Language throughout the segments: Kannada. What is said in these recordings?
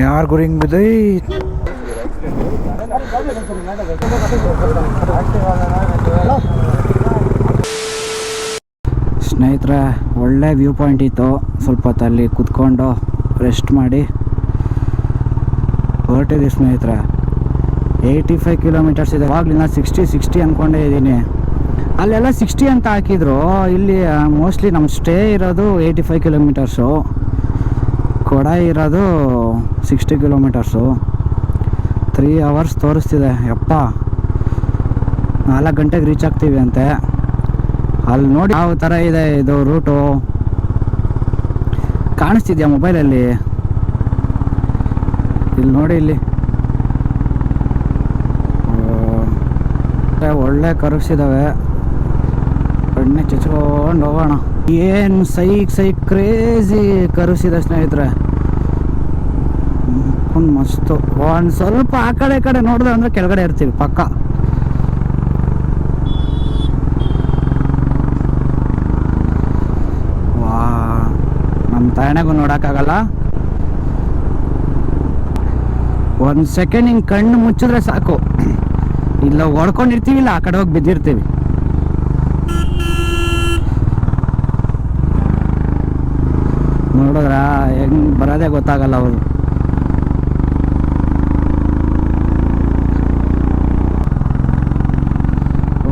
ಯಾರಿಗೂ ಗುರಿಂಗ್ ಬಿದ್ದೈ ಸ್ನೇಹಿತರೆ, ಒಳ್ಳೆ ವ್ಯೂ ಪಾಯಿಂಟ್ ಇತ್ತು. ಸ್ವಲ್ಪ ಅಲ್ಲಿ ಕುತ್ಕೊಂಡು ರೆಸ್ಟ್ ಮಾಡಿ. ಹೊರಟಿದ್ದೀವಿ ಸ್ನೇಹಿತರೆ. ಏಯ್ಟಿ ಫೈವ್ ಕಿಲೋಮೀಟರ್ಸ್ ಇದೆ. ಅವಾಗಲಿಂದ ಸಿಕ್ಸ್ಟಿ ಸಿಕ್ಸ್ಟಿ ಅಂದ್ಕೊಂಡೇ ಇದ್ದೀನಿ. ಅಲ್ಲೆಲ್ಲ ಸಿಕ್ಸ್ಟಿ ಅಂತ ಹಾಕಿದ್ರು. ಇಲ್ಲಿ ಮೋಸ್ಟ್ಲಿ ನಮ್ಮ ಸ್ಟೇ ಇರೋದು ಏಯ್ಟಿ ಫೈವ್ ಕಿಲೋಮೀಟರ್ಸು ಕೊಡ ಇರೋದು ಸಿಕ್ಸ್ಟಿ ಕಿಲೋಮೀಟರ್ಸು ತ್ರೀ ಅವರ್ಸ್ ತೋರಿಸ್ತಿದೆ. ಯಪ್ಪ. ನಾಲ್ಕು ಗಂಟೆಗೆ ರೀಚ್ ಆಗ್ತೀವಿ ಅಂತೆ. ಅಲ್ಲಿ ನೋಡಿ ಯಾವ ಥರ ಇದೆ ಇದು ರೂಟು ಕಾಣಿಸ್ತಿದ್ಯಾ ಮೊಬೈಲಲ್ಲಿ ಇಲ್ಲಿ ನೋಡಿ ಇಲ್ಲಿ. ಒಳ್ಳೆ ಕರಗಿಸಿದ್ದಾವೆ ಎಣ್ಣೆ ಚಚ್ಕೊಂಡು ಹೋಗೋಣ. ಏನು ಸೈಕ್ ಸೈಕ್ ಕ್ರೇಜಿ ಕರೆಸಿದ ಸ್ನೇಹಿತರೆ. ಮಸ್ತು. ಒಂದು ಸ್ವಲ್ಪ ಆ ಕಡೆ ಈ ಕಡೆ ನೋಡಿದ್ರೆ ಅಂದರೆ ಕೆಳಗಡೆ ಇರ್ತೀವಿ, ಪಕ್ಕ. ವಾ ನಮ್ಮ ತಾಯಣೆಗೂ ನೋಡೋಕ್ಕಾಗಲ್ಲ. ಒಂದು ಸೆಕೆಂಡ್ ಹಿಂಗೆ ಕಣ್ಣು ಮುಚ್ಚಿದ್ರೆ ಸಾಕು. ಇಲ್ಲ ಹೊಡ್ಕೊಂಡಿರ್ತೀವಿ, ಇಲ್ಲ ಆ ಕಡೆ ಹೋಗಿ ಬಿದ್ದಿರ್ತೀವಿ. ನೋಡಿದ್ರ ಹೆಂಗ್ ಬರೋದೇ ಗೊತ್ತಾಗಲ್ಲ ಅವರು.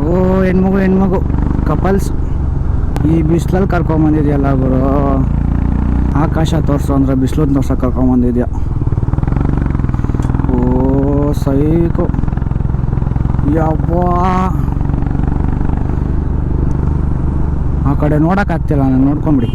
ಓ, ಹೆಣ್ಮಗು ಹೆಣ್ಮಗು ಕಪಲ್ಸ್ ಈ ಬಿಸಿಲಲ್ಲಿ ಕರ್ಕೊಂಬಂದಿದ್ಯಲ್ಲ ಅವರು ಆಕಾಶ ತೋರಿಸು ಅಂದ್ರೆ ಬಿಸಿಲು ತೋರ್ಸಕ್ಕೆ ಕರ್ಕೊಂಬಂದಿದ್ಯಾ ಓ, ಸೈಕು. ಯವ್ವಾ. ಆ ಕಡೆ ನೋಡೋಕ್ಕಾಗ್ತಿಲ್ಲ ನಾನು ನೋಡ್ಕೊಂಬಿಡಿ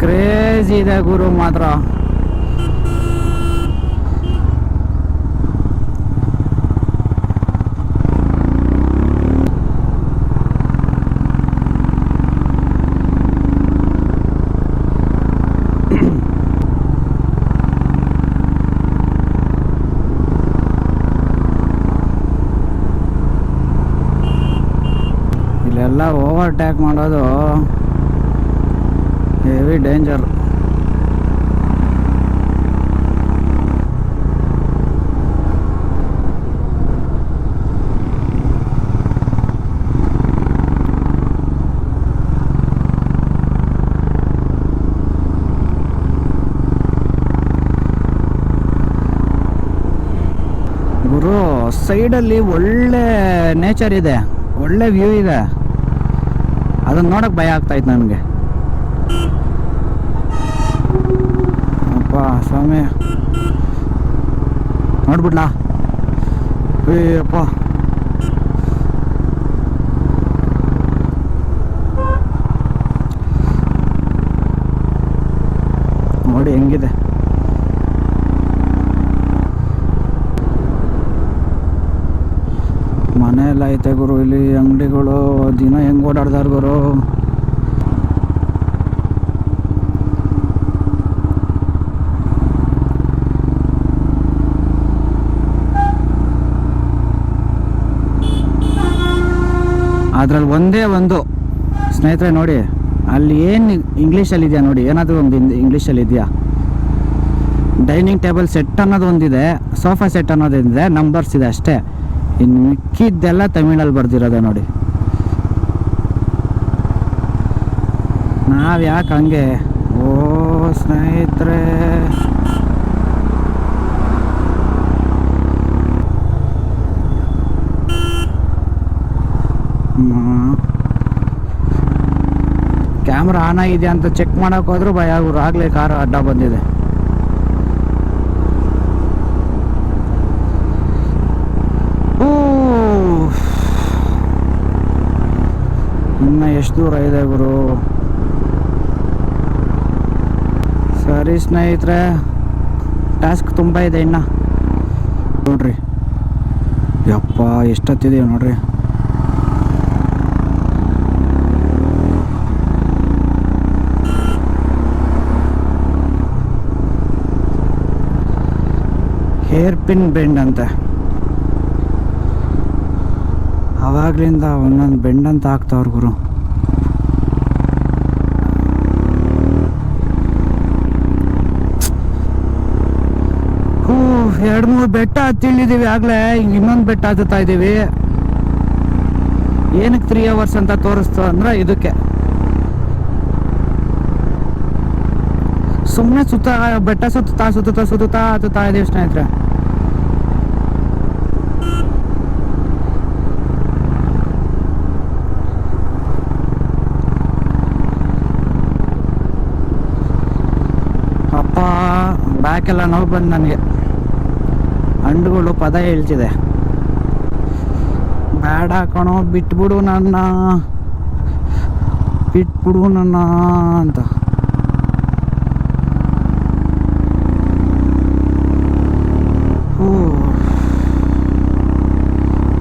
ಕ್ರೇಜಿ ಇದೆ ಗುರು ಮಾತ್ರ. ಇಲ್ಲೆಲ್ಲ ಓವರ್ ಟ್ಯಾಕ್ ಮಾಡೋದು ಹೆವಿ ಡೇಂಜರ್ ಗುರು ಸೈಡಲ್ಲಿ ಒಳ್ಳೆ ನೇಚರ್ ಇದೆ. ಒಳ್ಳೆ ವ್ಯೂ ಇದೆ. ಅದನ್ನ ನೋಡಕ್ ಭಯ ಆಗ್ತಾಯಿತ್ತು ನನಗೆ. ಅಪ್ಪ ಸ್ವಾಮಿ. ನೋಡ್ಬಿಡ್ಲಾ? ಅಪ್ಪ ನೋಡಿ ಹೆಂಗಿದೆ ಮನೆ ಎಲ್ಲ ಐತೆ ಗುರು, ಇಲ್ಲಿ ಅಂಗಡಿಗಳು, ದಿನ ಹೆಂಗ್ ಓಡಾಡ್ದಾರ ಗುರು? ಅದ್ರಲ್ಲಿ ಒಂದೇ ಒಂದು, ಸ್ನೇಹಿತರೆ ನೋಡಿ, ಅಲ್ಲಿ ಏನು ಇಂಗ್ಲೀಷಲ್ಲಿ ಇದೆಯಾ ನೋಡಿ, ಏನಾದರೂ ಒಂದು ಇಂಗ್ಲೀಷಲ್ಲಿ ಇದೆಯಾ ಡೈನಿಂಗ್ ಟೇಬಲ್ ಸೆಟ್ ಅನ್ನೋದು ಒಂದಿದೆ, ಸೋಫಾ ಸೆಟ್ ಅನ್ನೋದಿದೆ ನಂಬರ್ಸ್ ಇದೆ ಅಷ್ಟೇ. ಇನ್ನು ಮಿಕ್ಕಿದ್ದೆಲ್ಲ ತಮಿಳಲ್ಲಿ ಬರ್ದಿರೋದೆ ನೋಡಿ. ನಾವು ಯಾಕೆ ಹಂಗೆ? ಓ ಸ್ನೇಹಿತರೆ. ಕ್ಯಾಮ್ರಾ ಆನ್ ಆಗಿದೆ ಅಂತ ಚೆಕ್ ಮಾಡೋಕ್ಕೋದ್ರೂ ಭಯ ಆಗ್ರು ಆಗಲೇ ಕಾರು ಅಡ್ಡ ಬಂದಿದೆ ಓ ಇನ್ನ ಎಷ್ಟು ದೂರ ಇದೆ ಗುರು? ಸರಿ ಸ್ನೇಹಿತರೆ ಟಾಸ್ಕ್ ತುಂಬ ಇದೆ ಇನ್ನ. ನೋಡ್ರಿ. ಯಪ್ಪ ಎಷ್ಟೊತ್ತಿದೀವಿ ನೋಡ್ರಿ. ಹೇರ್ ಪಿನ್ ಬೆಂಡ್ ಅಂತೆ. ಅವಾಗ್ಲಿಂದ ಒಂದೊಂದು ಬೆಂಡ್ ಅಂತ ಹಾಕ್ತಾವ್ರ ಗುರು ಹೂ ಎರಡು ಮೂರು ಬೆಟ್ಟ ಹತ್ತಿಳಿದೀವಿ ಆಗ್ಲೇ, ಹಿಂಗೆ ಇನ್ನೊಂದು ಬೆಟ್ಟ ಹತ್ತುತ್ತಾ ಇದ್ದೀವಿ. ಏನಕ್ಕೆ ತ್ರೀ ಅವರ್ಸ್ ಅಂತ ತೋರಿಸ್ತು ಅಂದ್ರೆ ಇದಕ್ಕೆ. ಸುಮ್ಮನೆ ಸುತ್ತ, ಬೆಟ್ಟ ಸುತ್ತಾ ಸುತ್ತುತ್ತಾ ಸುತ್ತುತ್ತಾ ಹತ್ತುತ್ತಾ ಇದೀವಿ ಸ್ನೇಹಿತರೆ. ಅಪ್ಪ ಬ್ಯಾಕೆಲ್ಲ ನೋವು ಬಂದು ನನಗೆ. ಹಣ್ಣುಗಳು ಪದ ಹೇಳ್ತಿದೆ. ಬ್ಯಾಡ ಕಣೋ, ಬಿಟ್ಬಿಡು ನನ್ನ. ಬಿಟ್ಬಿಡು ನನ್ನ ಅಂತ.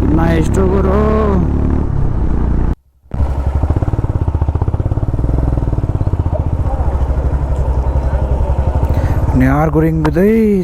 ಇನ್ನ ಎಷ್ಟು ಗುರು? ಯಾರು ಗುರಿಂಗ್ ಬಿದ್ದೈ?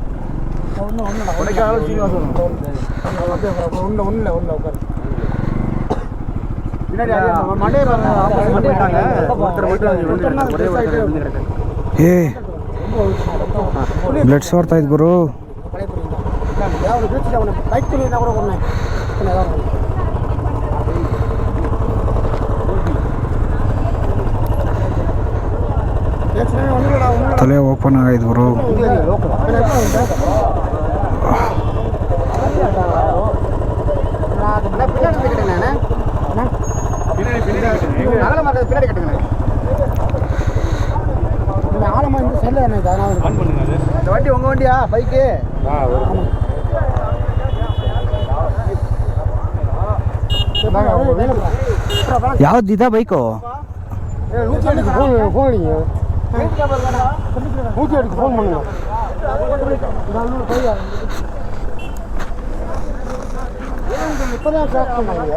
ಏ ಬ್ಲಡ್ ಸೋರ್ತಾ ಇದ್ ಗುರು. ತಲೆ ಓಪನ್ ಆಗಿದ್ರು பின்னாடி பின்னாடி கட்டுங்க ஆழமா இந்த செல்ல எனக்கு அதனால ஆன் பண்ணுங்க அது இந்த வண்டி உங்க வண்டியா பைக்கு ஆ ஒரு ಯಾವ್ದು ಇದ ಬೈಕು நூற்றி எட்டுக்கு ஃபோன் ஃபோன் அடிங்க நூற்றி எட்டுக்கு ஃபோன் பண்ணுங்க இப்போதான் ஸ்டார்ட் பண்ணாங்க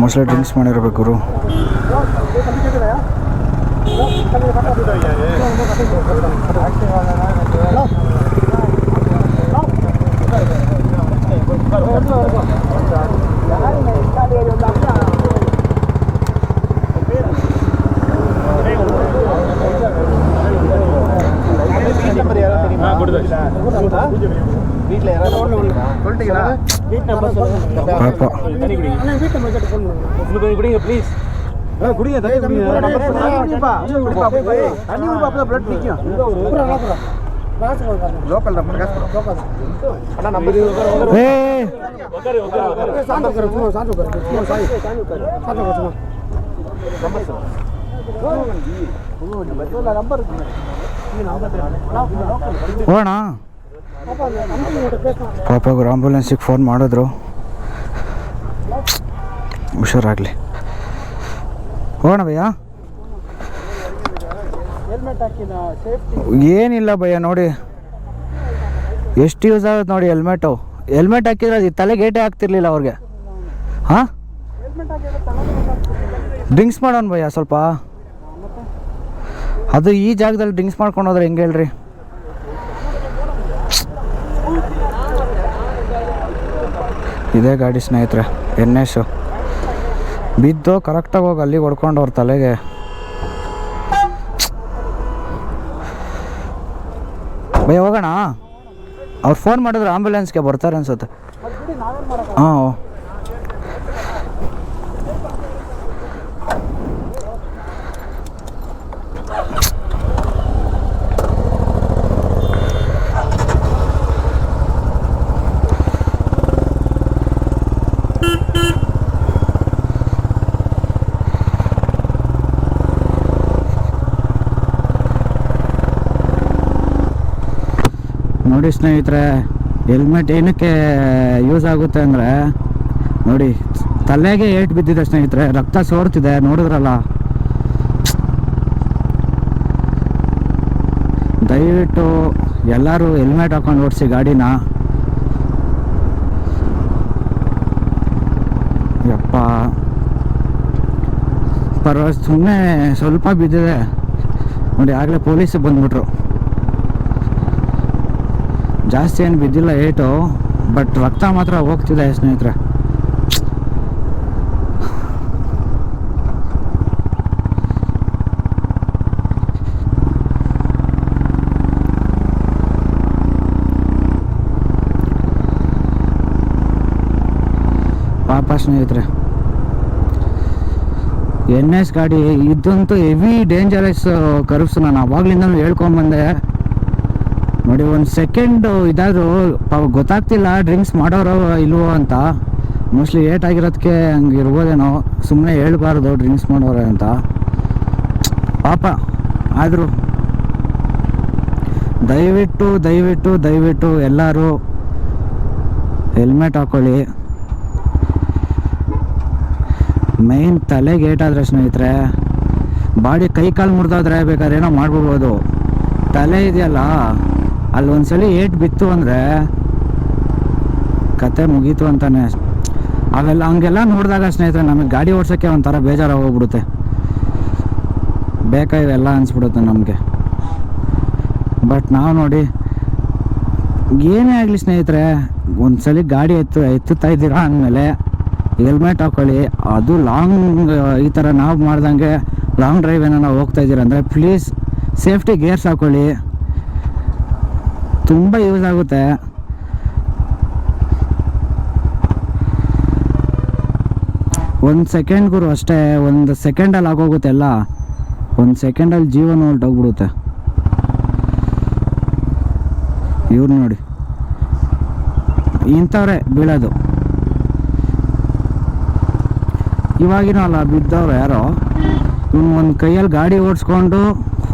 ಮೋಸ್ಟ್ಲಿ ಡ್ರಿಂಕ್ಸ್ ಮಾಡಿರ್ಬೇಕು ಗುರು. ಪಾಪ தண்ணி குடிங்க அண்ணா வீட்டு நம்பர் கேட்டு ஃபோன் பண்ணுங்க இன்னும் கொஞ்சம் குடிங்க ப்ளீஸ் குடிங்க தண்ணி குடிங்க நம்பர் சொல்லுங்க தண்ணி ஊப்பா அப்பதான் பிளட் நிக்கும் லோக்கல் தான் காசு லோக்கல் அண்ணா நம்பர் ಏ உட்காரு உட்காரு உட்காரு சாந்து உட்காரு சும்மா சாந்து உட்காரு சும்மா சாய் சாந்து உட்காரு சாந்து உட்காரு சும்மா நம்பர் சொல்லுங்க நம்பர் இருக்கு ಹೋಗೋಣ ಪಾಪ ಗುರು ಆಂಬುಲೆನ್ಸಿಗೆ ಫೋನ್ ಮಾಡಿದ್ರು ಹುಷಾರಾಗಲಿ. ಹೋಗೋಣ ಭಯ್ಯ? ಏನಿಲ್ಲ ಭಯ್ಯ, ನೋಡಿ. ಎಷ್ಟು ಯೂಸ್ ಆಗುತ್ತೆ ನೋಡಿ ಹೆಲ್ಮೆಟು ಹೆಲ್ಮೆಟ್ ಹಾಕಿದ್ರೆ ಅದು ತಲೆ ಏಟೇ ಆಗ್ತಿರ್ಲಿಲ್ಲ ಅವ್ರಿಗೆ. ಹಾಂ? ಡ್ರಿಂಕ್ಸ್ ಮಾಡೋಣ ಭಯ್ಯ ಸ್ವಲ್ಪ. ಅದು ಈ ಜಾಗದಲ್ಲಿ ಡ್ರಿಂಕ್ಸ್ ಮಾಡ್ಕೊಂಡು ಹೋದ್ರೆ ಹೆಂಗೆ ಹೇಳ್ರಿ? ಇದೇ ಗಾಡಿ ಸ್ನೇಹಿತರೆ, ಎನ್ ಎಸ್ಸು ಬಿದ್ದು ಕರೆಕ್ಟಾಗಿ ಹೋಗಿ ಅಲ್ಲಿಗೆ ಹೊಡ್ಕೊಂಡು ಅವ್ರ ತಲೆಗೆ. ಭಯ ಹೋಗೋಣ? ಅವ್ರು ಫೋನ್ ಮಾಡಿದ್ರೆ ಆ್ಯಂಬುಲೆನ್ಸ್ಗೆ ಬರ್ತಾರೆ ಅನ್ಸುತ್ತೆ. ಹಾಂ ನೋಡಿ ಸ್ನೇಹಿತರೆ ಹೆಲ್ಮೆಟ್ ಏನಕ್ಕೆ ಯೂಸ್ ಆಗುತ್ತೆ ಅಂದರೆ, ನೋಡಿ, ತಲೆಗೆ ಏಟ್ ಬಿದ್ದಿದೆ ಸ್ನೇಹಿತರೆ, ರಕ್ತ ಸೋರ್ತಿದೆ, ನೋಡಿದ್ರಲ್ಲ. ದಯವಿಟ್ಟು ಎಲ್ಲರೂ ಹೆಲ್ಮೆಟ್ ಹಾಕೊಂಡು ಓಡಿಸಿ ಗಾಡಿನ. ಯಪ್ಪ. ಪರವಾಗಿ ಸುಮ್ಮನೆ ಸ್ವಲ್ಪ ಬಿದ್ದಿದೆ. ನೋಡಿ, ಆಗಲೇ ಪೊಲೀಸ್ ಬಂದ್ಬಿಟ್ರು. ಜಾಸ್ತಿ ಏನು ಬಿದ್ದಿಲ್ಲ ಏಟು ಬಟ್ ರಕ್ತ ಮಾತ್ರ ಹೋಗ್ತಿದೆ ಸ್ನೇಹಿತರೆ. ಪಾಪ ಸ್ನೇಹಿತರೆ. ಎನ್ ಎಸ್ ಗಾಡಿ ಇದಂತೂ ಹೆವಿ ಡೇಂಜರಸ್ ಕರ್ವ್ಸ್ ನಾನು ಅವಾಗ್ಲಿಂದಲೂ ಹೇಳ್ಕೊಂಬಂದೆ ನೋಡಿ ಒಂದು ಸೆಕೆಂಡ್ ಇದಾದರೂ ಗೊತ್ತಾಗ್ತಿಲ್ಲ ಡ್ರಿಂಕ್ಸ್ ಮಾಡೋರು ಇಲ್ವೋ ಅಂತ. ಮೋಸ್ಟ್ಲಿ ಏಟ್ ಆಗಿರೋದಕ್ಕೆ ಹಂಗೆ ಇರ್ಬೋದೇನೋ ಸುಮ್ಮನೆ ಹೇಳ್ಬಾರ್ದು ಡ್ರಿಂಕ್ಸ್ ಮಾಡೋರೆ ಅಂತ. ಪಾಪ, ಆದರೂ. ದಯವಿಟ್ಟು ದಯವಿಟ್ಟು ದಯವಿಟ್ಟು ಎಲ್ಲರೂ ಹೆಲ್ಮೆಟ್ ಹಾಕೊಳ್ಳಿ. ಮೈನ್ ತಲೆಗೆ ಏಟಾದ್ರೆ ಸ್ನೇಹಿತರೆ, ಬಾಡಿ ಕೈ ಕಾಲು ಮುರಿದಾದ್ರೆ ಬೇಕಾದ್ರೆ ಏನೋ ಮಾಡ್ಬಿಡ್ಬೋದು. ತಲೆ ಇದೆಯಲ್ಲ? ಅಲ್ಲಿ ಒಂದ್ಸಲಿ ಏಟ್ ಬಿತ್ತು ಅಂದರೆ ಕತೆ ಮುಗೀತು ಅಂತಾನೆ. ಅವೆಲ್ಲ ಹಂಗೆಲ್ಲ ನೋಡಿದಾಗ ಸ್ನೇಹಿತರೆ, ನಮಗೆ ಗಾಡಿ ಓಡ್ಸೋಕ್ಕೆ ಒಂಥರ ಬೇಜಾರು ಹೋಗ್ಬಿಡುತ್ತೆ. ಬೇಕಾ ಇವೆಲ್ಲ ಅನಿಸ್ಬಿಡುತ್ತೆ ನಮಗೆ. ಬಟ್ ನಾವು ನೋಡಿ, ಏನೇ ಆಗಲಿ ಸ್ನೇಹಿತರೆ, ಒಂದ್ಸಲಿ ಗಾಡಿ ಎತ್ತು, ಎತ್ತುತ್ತಾ ಇದ್ದೀರಾ ಅಂದಮೇಲೆ ಹೆಲ್ಮೆಟ್ ಹಾಕೊಳ್ಳಿ. ಅದು ಲಾಂಗ್, ಈ ಥರ ನಾವು ಮಾಡ್ದಂಗೆ ಲಾಂಗ್ ಡ್ರೈವ್ ಏನೋ ಹೋಗ್ತಾ ಇದ್ದೀರ ಅಂದರೆ ಪ್ಲೀಸ್ ಸೇಫ್ಟಿ ಗೇರ್ಸ್ ಹಾಕೊಳ್ಳಿ. ತುಂಬ ಯೂಸ್ ಆಗುತ್ತೆ. ಒಂದು ಸೆಕೆಂಡ್ ಗುರು ಅಷ್ಟೇ, ಒಂದು ಸೆಕೆಂಡಲ್ಲಿ ಆಗೋಗುತ್ತೆ ಎಲ್ಲ. ಒಂದು ಸೆಕೆಂಡಲ್ಲಿ ಜೀವನ ಹೊರಟೋಗ್ಬಿಡುತ್ತೆ ಇವ್ರು ನೋಡಿ. ಇಂಥವ್ರೆ ಬೀಳೋದು. ಇವಾಗಿನ ಅಲ್ಲ, ಬಿದ್ದವ್ರು ಯಾರೋ, ಇವ್ನು ಒಂದು ಕೈಯಲ್ಲಿ ಗಾಡಿ ಓಡಿಸ್ಕೊಂಡು,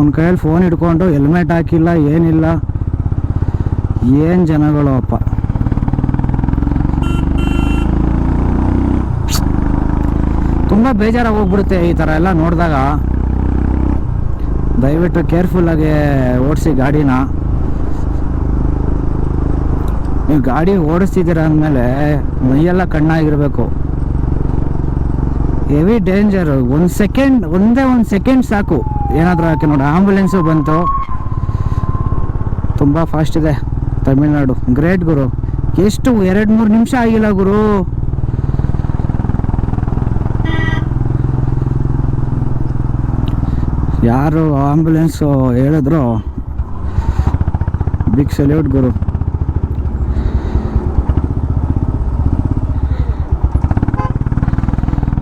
ಒಂದು ಕೈಯಲ್ಲಿ ಫೋನ್ ಹಿಡ್ಕೊಂಡು ಹೆಲ್ಮೆಟ್ ಹಾಕಿಲ್ಲ, ಏನಿಲ್ಲ. ಏನು ಜನಗಳು ಅಪ್ಪ? ತುಂಬ ಬೇಜಾರಾಗಿ ಹೋಗ್ಬಿಡುತ್ತೆ ಈ ಥರ ಎಲ್ಲ ನೋಡಿದಾಗ. ದಯವಿಟ್ಟು ಕೇರ್ಫುಲ್ಲಾಗಿ ಓಡಿಸಿ ಗಾಡಿನ. ನೀವು ಗಾಡಿ ಓಡಿಸ್ತಿದ್ದೀರ ಅಂದಮೇಲೆ ಮೈಯೆಲ್ಲ ಕಣ್ಣಾಗಿರಬೇಕು. Heavy danger. ಒಂದು ಸೆಕೆಂಡ್, ಒಂದೇ ಒಂದು ಸೆಕೆಂಡ್ ಸಾಕು. ಏನಾದರೂ ಹಾಕಿ ನೋಡಿ. ಆಂಬುಲೆನ್ಸು ಬಂತು. ತುಂಬ ಫಾಸ್ಟ್ ಇದೆ. ತಮಿಳ್ನಾಡು. ಗ್ರೇಟ್ ಗುರು. ಎಷ್ಟು ಎರಡು ಮೂರು ನಿಮಿಷ ಆಗಿಲ್ಲ ಗುರು. ಯಾರು ಆಂಬ್ಯುಲೆನ್ಸು ಹೇಳಿದ್ರು? ಬಿಗ್ ಸಲ್ಯೂಟ್ ಗುರು.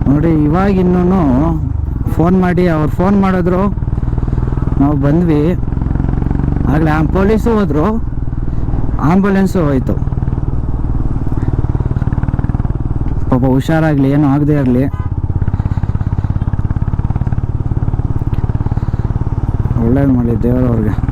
ನೋಡಿ, ಇವಾಗ ಇನ್ನೂ ಫೋನ್ ಮಾಡಿ, ಅವ್ರು ಫೋನ್ ಮಾಡಿದ್ರು. ನಾವು ಬಂದ್ವಿ. ಆಗಲೇ ಪೊಲೀಸು ಹೋದ್ರು. ಆಂಬುಲೆನ್ಸು ಹೋಯ್ತು. ಪಾಪ ಹುಷಾರಾಗಲಿ ಏನು ಆಗದೇ ಇರಲಿ. ಒಳ್ಳೇದು ಮಾಡಿ ದೇವರವ್ರಿಗೆ.